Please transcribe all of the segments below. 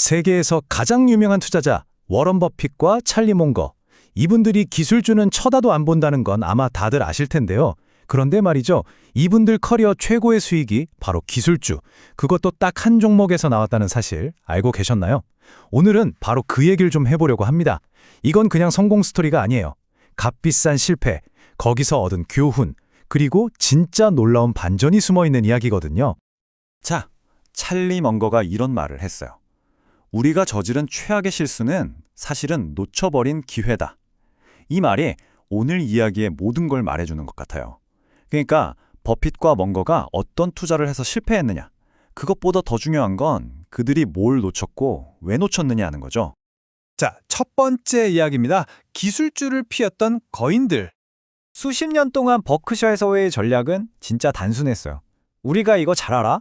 세계에서 가장 유명한 투자자 워런 버핏과 찰리 몽거. 이분들이 기술주는 쳐다도 안 본다는 건 아마 다들 아실 텐데요. 그런데 말이죠. 이분들 커리어 최고의 수익이 바로 기술주. 그것도 딱 한 종목에서 나왔다는 사실 알고 계셨나요? 오늘은 바로 그 얘기를 좀 해보려고 합니다. 이건 그냥 성공 스토리가 아니에요. 값비싼 실패, 거기서 얻은 교훈, 그리고 진짜 놀라운 반전이 숨어 있는 이야기거든요. 자, 찰리 먼거가 이런 말을 했어요. 우리가 저지른 최악의 실수는 사실은 놓쳐버린 기회다. 이 말이 오늘 이야기의 모든 걸 말해주는 것 같아요. 그러니까 버핏과 먼거가 어떤 투자를 해서 실패했느냐. 그것보다 더 중요한 건 그들이 뭘 놓쳤고 왜 놓쳤느냐 하는 거죠. 자, 첫 번째 이야기입니다. 기술주를 피했던 거인들. 수십 년 동안 버크셔에서의 전략은 진짜 단순했어요. 우리가 이거 잘 알아?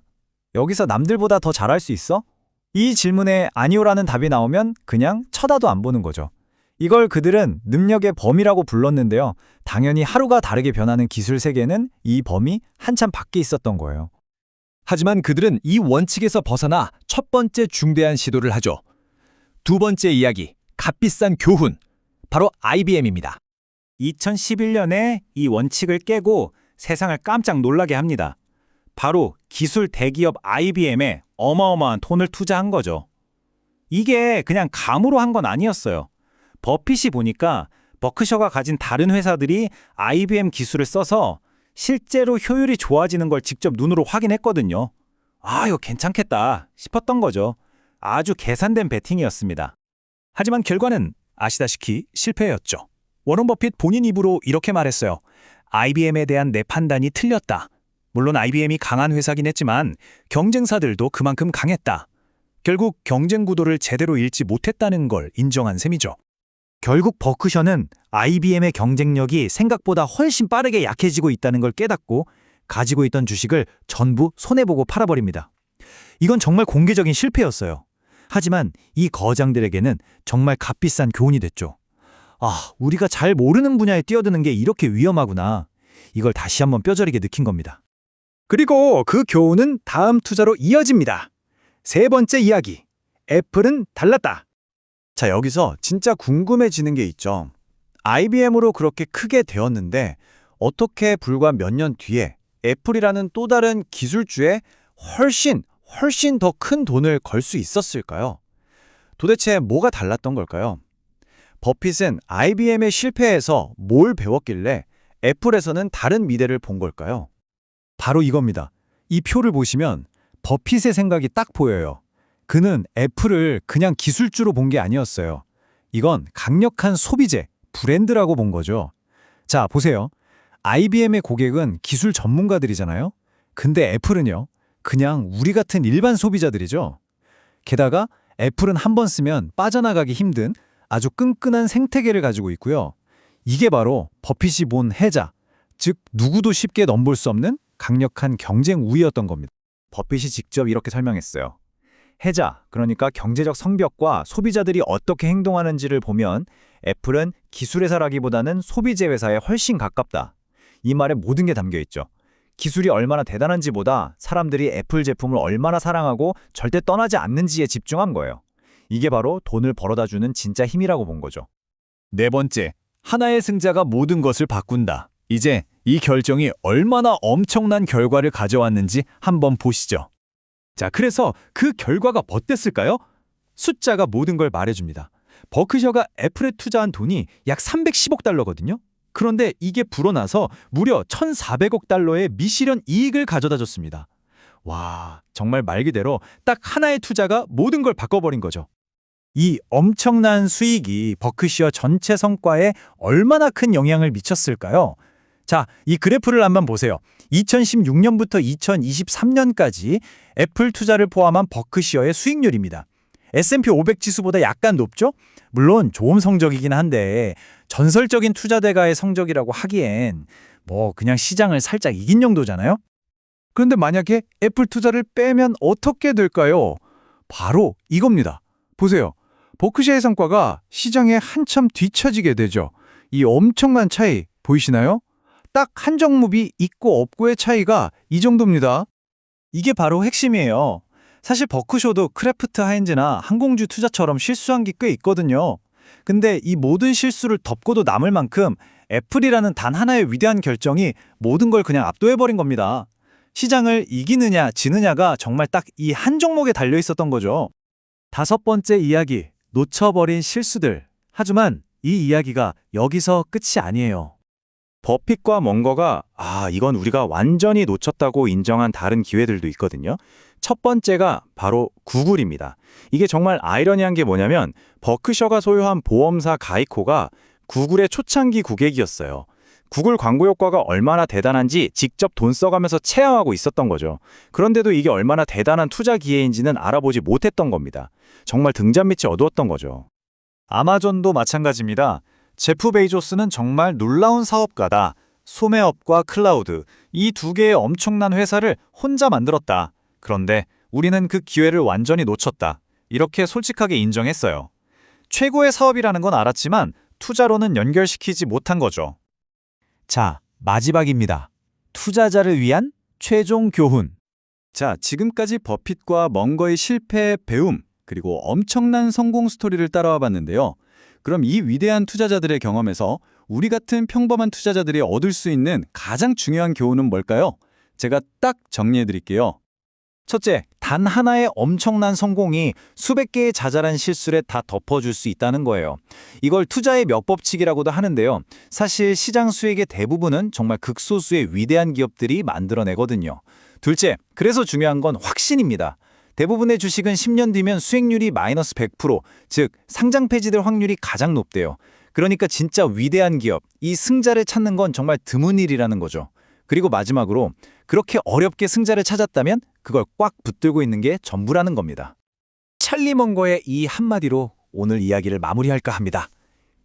여기서 남들보다 더 잘할 수 있어? 이 질문에 아니오라는 답이 나오면 그냥 쳐다도 안 보는 거죠. 이걸 그들은 능력의 범위라고 불렀는데요. 당연히 하루가 다르게 변하는 기술 세계는 이 범위 한참 밖에 있었던 거예요. 하지만 그들은 이 원칙에서 벗어나 첫 번째 중대한 시도를 하죠. 두 번째 이야기, 값비싼 교훈. 바로 IBM입니다. 2011년에 이 원칙을 깨고 세상을 깜짝 놀라게 합니다. 바로 기술 대기업 IBM에 어마어마한 돈을 투자한 거죠. 이게 그냥 감으로 한 건 아니었어요. 버핏이 보니까 버크셔가 가진 다른 회사들이 IBM 기술을 써서 실제로 효율이 좋아지는 걸 직접 눈으로 확인했거든요. 아, 이거 괜찮겠다 싶었던 거죠. 아주 계산된 베팅이었습니다. 하지만 결과는 아시다시피 실패였죠. 워런 버핏 본인 입으로 이렇게 말했어요. IBM에 대한 내 판단이 틀렸다. 물론 IBM이 강한 회사긴 했지만 경쟁사들도 그만큼 강했다. 결국 경쟁 구도를 제대로 읽지 못했다는 걸 인정한 셈이죠. 결국 버크셔는 IBM의 경쟁력이 생각보다 훨씬 빠르게 약해지고 있다는 걸 깨닫고 가지고 있던 주식을 전부 손해보고 팔아버립니다. 이건 정말 공개적인 실패였어요. 하지만 이 거장들에게는 정말 값비싼 교훈이 됐죠. 아, 우리가 잘 모르는 분야에 뛰어드는 게 이렇게 위험하구나. 이걸 다시 한번 뼈저리게 느낀 겁니다. 그리고 그 교훈은 다음 투자로 이어집니다. 세 번째 이야기. 애플은 달랐다. 자, 여기서 진짜 궁금해지는 게 있죠. IBM으로 그렇게 크게 되었는데 어떻게 불과 몇 년 뒤에 애플이라는 또 다른 기술주에 훨씬 훨씬 더 큰 돈을 걸 수 있었을까요? 도대체 뭐가 달랐던 걸까요? 버핏은 IBM의 실패에서 뭘 배웠길래 애플에서는 다른 미래를 본 걸까요? 바로 이겁니다. 이 표를 보시면 버핏의 생각이 딱 보여요. 그는 애플을 그냥 기술주로 본 게 아니었어요. 이건 강력한 소비재, 브랜드라고 본 거죠. 자, 보세요. IBM의 고객은 기술 전문가들이잖아요. 근데 애플은요, 그냥 우리 같은 일반 소비자들이죠. 게다가 애플은 한 번 쓰면 빠져나가기 힘든 아주 끈끈한 생태계를 가지고 있고요. 이게 바로 버핏이 본 해자, 즉 누구도 쉽게 넘볼 수 없는 강력한 경쟁 우위였던 겁니다. 버핏이 직접 이렇게 설명했어요. 해자, 그러니까 경제적 성벽과 소비자들이 어떻게 행동하는지를 보면 애플은 기술회사라기보다는 소비재 회사에 훨씬 가깝다. 이 말에 모든 게 담겨 있죠. 기술이 얼마나 대단한지보다 사람들이 애플 제품을 얼마나 사랑하고 절대 떠나지 않는지에 집중한 거예요. 이게 바로 돈을 벌어다 주는 진짜 힘이라고 본 거죠. 네 번째, 하나의 승자가 모든 것을 바꾼다. 이제 이 결정이 얼마나 엄청난 결과를 가져왔는지 한번 보시죠. 자, 그래서 그 결과가 어땠을까요? 숫자가 모든 걸 말해줍니다. 버크셔가 애플에 투자한 돈이 약 310억 달러거든요. 그런데 이게 불어나서 무려 1,400억 달러의 미실현 이익을 가져다 줬습니다. 와, 정말 말 그대로 딱 하나의 투자가 모든 걸 바꿔버린 거죠. 이 엄청난 수익이 버크셔 전체 성과에 얼마나 큰 영향을 미쳤을까요? 자, 이 그래프를 한번 보세요. 2016년부터 2023년까지 애플 투자를 포함한 버크셔의 수익률입니다. S&P 500 지수보다 약간 높죠? 물론 좋은 성적이긴 한데 전설적인 투자 대가의 성적이라고 하기엔 뭐 그냥 시장을 살짝 이긴 정도잖아요? 그런데 만약에 애플 투자를 빼면 어떻게 될까요? 바로 이겁니다. 보세요. 버크셔의 성과가 시장에 한참 뒤처지게 되죠. 이 엄청난 차이 보이시나요? 딱한 종목이 있고 없고의 차이가 이 정도입니다. 이게 바로 핵심이에요. 사실 버크쇼도 크래프트 하인즈나 항공주 투자처럼 실수한 게 꽤 있거든요. 근데 이 모든 실수를 덮고도 남을 만큼 애플이라는 단 하나의 위대한 결정이 모든 걸 그냥 압도해버린 겁니다. 시장을 이기느냐 지느냐가 정말 딱 이 한 종목에 달려 있었던 거죠. 다섯 번째 이야기, 놓쳐버린 실수들. 하지만 이 이야기가 여기서 끝이 아니에요. 버핏과 멍거가 아, 이건 우리가 완전히 놓쳤다고 인정한 다른 기회들도 있거든요. 첫 번째가 바로 구글입니다. 이게 정말 아이러니한 게 뭐냐면 버크셔가 소유한 보험사 가이코가 구글의 초창기 고객이었어요. 구글 광고 효과가 얼마나 대단한지 직접 돈 써가면서 체험하고 있었던 거죠. 그런데도 이게 얼마나 대단한 투자 기회인지는 알아보지 못했던 겁니다. 정말 등잔 밑이 어두웠던 거죠. 아마존도 마찬가지입니다. 제프 베이조스는 정말 놀라운 사업가다. 소매업과 클라우드, 이 두 개의 엄청난 회사를 혼자 만들었다. 그런데 우리는 그 기회를 완전히 놓쳤다. 이렇게 솔직하게 인정했어요. 최고의 사업이라는 건 알았지만 투자로는 연결시키지 못한 거죠. 자, 마지막입니다. 투자자를 위한 최종 교훈. 자, 지금까지 버핏과 멍거의 실패, 배움, 그리고 엄청난 성공 스토리를 따라와 봤는데요. 그럼 이 위대한 투자자들의 경험에서 우리 같은 평범한 투자자들이 얻을 수 있는 가장 중요한 교훈은 뭘까요? 제가 딱 정리해 드릴게요. 첫째, 단 하나의 엄청난 성공이 수백 개의 자잘한 실수를 다 덮어줄 수 있다는 거예요. 이걸 투자의 몇 법칙이라고도 하는데요. 사실 시장 수익의 대부분은 정말 극소수의 위대한 기업들이 만들어내거든요. 둘째, 그래서 중요한 건 확신입니다. 대부분의 주식은 10년 뒤면 수익률이 마이너스 100%, 즉 상장 폐지될 확률이 가장 높대요. 그러니까 진짜 위대한 기업, 이 승자를 찾는 건 정말 드문 일이라는 거죠. 그리고 마지막으로 그렇게 어렵게 승자를 찾았다면 그걸 꽉 붙들고 있는 게 전부라는 겁니다. 찰리 먼거의 이 한마디로 오늘 이야기를 마무리할까 합니다.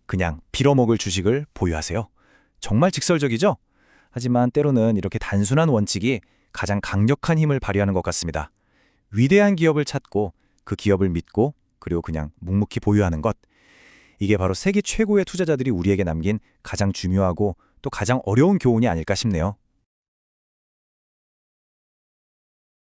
그냥 빌어먹을 주식을 보유하세요. 정말 직설적이죠? 하지만 때로는 이렇게 단순한 원칙이 가장 강력한 힘을 발휘하는 것 같습니다. 위대한 기업을 찾고 그 기업을 믿고 그리고 그냥 묵묵히 보유하는 것. 이게 바로 세계 최고의 투자자들이 우리에게 남긴 가장 중요하고 또 가장 어려운 교훈이 아닐까 싶네요.